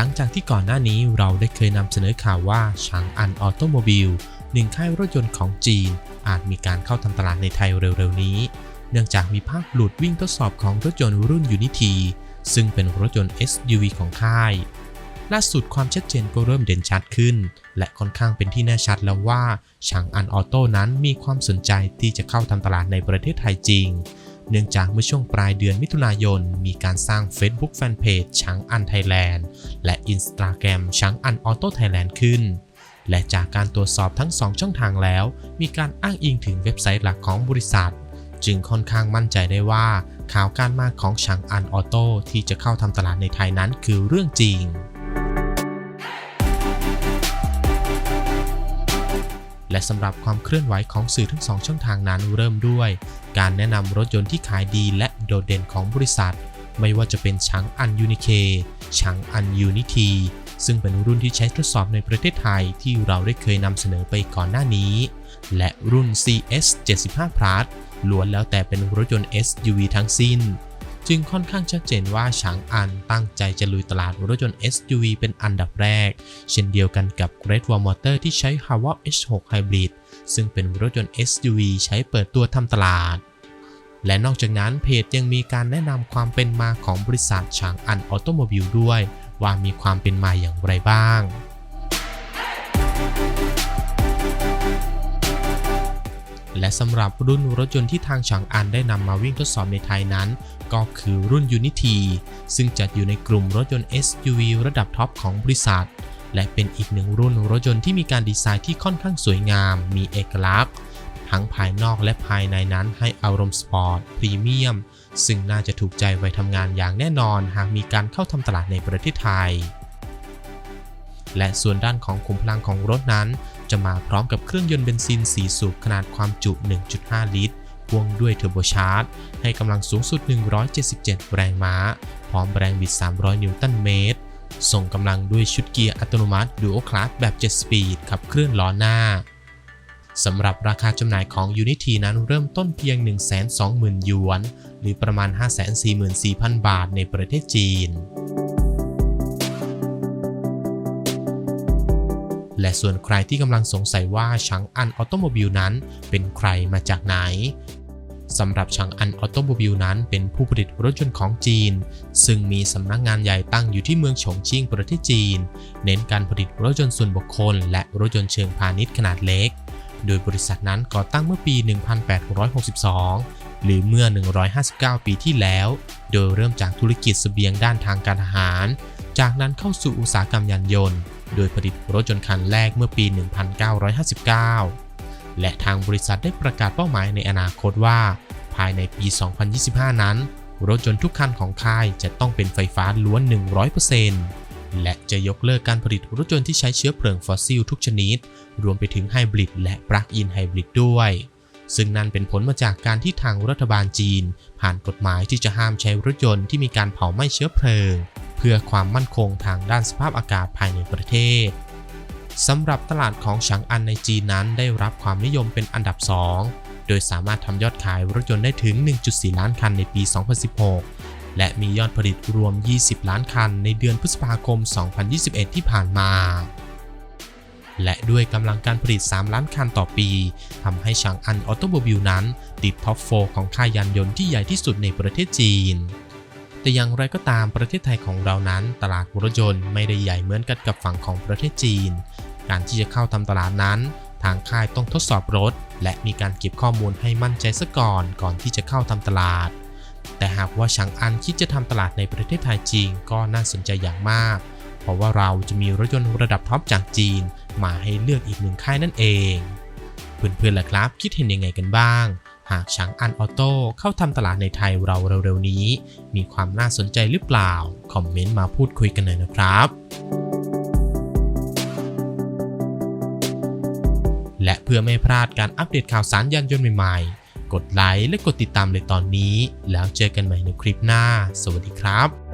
หลังจากที่ก่อนหน้านี้เราได้เคยนำเสนอข่าวว่าชางอันออโตโมบิลหนึ่งค่ายรถยนต์ของจีน อาจมีการเข้าทำตลาดในไทยเร็วๆนี้ เนื่องจากมีภาพหลุดวิ่งทดสอบของรถยนต์รุ่น Unity ซึ่งเป็นรถยนต์ SUV ของค่าย ล่าสุดความชัดเจนก็เริ่มเด่นชัดขึ้น และค่อนข้างเป็นที่แน่ชัดแล้วว่าชางอันออโต้นั้นมีความสนใจที่จะเข้าทำตลาดในประเทศไทยจริง เนื่องจากเมื่อช่วงปลายเดือนมิถุนายน มีการสร้าง Facebook Fanpage ช้างอันไทยแลนด์และ Instagram ช้างอันออโต้ไทยแลนด์ขึ้น และจากการตรวจสอบทั้ง 2 ช่องทางแล้ว มีการอ้างอิงถึงเว็บไซต์หลักของบริษัท จึงค่อนข้างมั่นใจได้ว่า ข่าวการมาของช้างอันออโต้ที่จะเข้าทำตลาดในไทยนั้นคือเรื่องจริง และสำหรับความเคลื่อนไหวของสื่อทั้งสองช่องทางนั้นเริ่มด้วย การแนะนำรถยนต์ที่ขายดีและโดดเด่นของบริษัท ไม่ว่าจะเป็นช้างอันยูนิเคช้างอันยูนิทีซึ่งเป็นรุ่นที่ใช้ทดสอบในประเทศไทยที่เราได้เคยนำเสนอไปก่อนหน้านี้ และรุ่น CS 75 Plus ล้วนแล้วแต่เป็นรถยนต์ SUV ทั้งสิ้น จึงค่อนข้างชัดเจนว่าฉางอันตั้งใจจะลุยตลาดรถยนต์ SUV เป็นอันดับแรก เช่นเดียวกันกับ Great Wall Motor ที่ใช้ h a w a H6 Hybrid ซึ่งเป็นรถยนต์ SUV ใช้เปิดตัวทำตลาด และนอกจากนั้นเพจยังมีการแนะนำความเป็นมาของบริษัทฉางอันออโตโมบิลด้วย ว่ามีความเป็นมาอย่างไรบ้าง และสำหรับรุ่นรถยนต์ที่ทางฉางอันได้นำมาวิ่งทดสอบในไทยนั้น ก็คือรุ่น Unity ซึ่งจัดอยู่ในกลุ่มรถยนต์ SUV ระดับท็อปของบริษัท และเป็นอีกหนึ่งรุ่นรถยนต์ที่มีการดีไซน์ที่ค่อนข้างสวยงาม มีเอกลักษณ์ ทั้งภายนอกและภายในนั้นให้อารมณ์สปอร์ตพรีเมียม ซึ่งน่าจะถูกใจวัยทำงานอย่างแน่นอน หากมีการเข้าทำตลาดในประเทศไทยและส่วนด้านของขุมพลังของรถนั้น จะมาพร้อมกับเครื่องยนต์เบนซิน 4 สูบขนาดความจุ 1.5 ลิตร พ่วงด้วยเทอร์โบชาร์จ ให้กำลังสูงสุด 177 แรงม้า พร้อมแรงบิด 300 นิวตันเมตร ส่งกำลังด้วยชุดเกียร์อัตโนมัติ Dual Clutch แบบ 7 สปีดขับเคลื่อนล้อหน้าสำหรับราคาจำหน่ายของ Unity นั้นเริ่มต้นเพียง 120,000 หยวน หรือประมาณ 544,000 บาทในประเทศจีน และส่วนใครที่กำลังสงสัยว่าชางอันออโตโมบิลนั้น เป็นใครมาจากไหนสำหรับชางอันออโตโมบิลนั้นเป็นผู้ผลิตรถยนต์ของจีน ซึ่งมีสำนักงงานใหญ่ตั้งอยู่ที่เมืองฉงชิ่งประเทศจีน เน้นการผลิตรถยนต์ส่วนบุคคล และรถยนต์เชิงพาณิชย์ขนาดเล็ก โดยบริษัทนั้นก่อตั้งเมื่อปี 1862 หรือเมื่อ 159 ปีที่แล้ว โดยเริ่มจากธุรกิจเสบียงด้านทางการทหาร จากนั้นเข้าสู่อุตสาหกรรมยานยนต์ โดยผลิตรถยนต์คันแรกเมื่อปี 1959 และทางบริษัทได้ประกาศเป้าหมายในอนาคตว่า ภายในปี 2025 นั้น รถยนต์ทุกคันของค่ายจะต้องเป็นไฟฟ้าล้วน 100%และจะยกเลิกการผลิตรถยนต์ที่ใช้เชื้อเพลิงฟอสซิลทุกชนิด รวมไปถึงไฮบริดและปลั๊กอินไฮบริดด้วยซึ่งนั่นเป็นผลมาจากการที่ทางรัฐบาลจีน ผ่านกฎหมายที่จะห้ามใช้รถยนต์ที่มีการเผาไหม้เชื้อเพลิง เพื่อความมั่นคงทางด้านสภาพอากาศภายในประเทศสำหรับตลาดของฉางอันในจีนนั้นได้รับความนิยมเป็นอันดับ 2 โดยสามารถทำยอดขายรถยนต์ได้ถึง 1.4 ล้านคันในปี 2016 และมียอดผลิตรวม 20 ล้านคันในเดือนพฤษภาคม 2021 ที่ผ่านมา และด้วยกำลังการผลิต 3 ล้านคันต่อปีทำให้ฉางอันออโตโมบิลนั้น ติดท็อป 4 ของค่ายยานยนต์ที่ใหญ่ที่สุดในประเทศจีน แต่อย่างไรก็ตามประเทศไทยของเรานั้น ตลาดรถยนต์ไม่ได้ใหญ่เหมือนกันกับฝั่งของประเทศจีน การที่จะเข้าทำตลาดนั้น ทางค่ายต้องทดสอบรถ และมีการเก็บข้อมูลให้มั่นใจซะก่อนก่อนที่จะเข้าทำตลาด แต่หากว่าฉางอันคิดจะทำตลาดในประเทศไทยจริง ก็น่าสนใจอย่างมาก เพราะว่าเราจะมีรถยนต์ระดับท็อปจากจีน มาให้เลือกอีกหนึ่งค่ายนั่นเอง เพื่อนๆล่ะครับ คิดเห็นยังไงกันบ้าง หากช้างอันออโต้เข้าทำตลาดในไทยเราเร็วๆนี้ มีความน่าสนใจหรือเปล่า คอมเมนต์มาพูดคุยกันหน่อยนะครับและเพื่อไม่พลาดการอัปเดตข่าวสารยานยนต์ใหม่ๆ กดไลค์และกดติดตามเลยตอนนี้ แล้วเจอกันใหม่ในคลิปหน้า สวัสดีครับ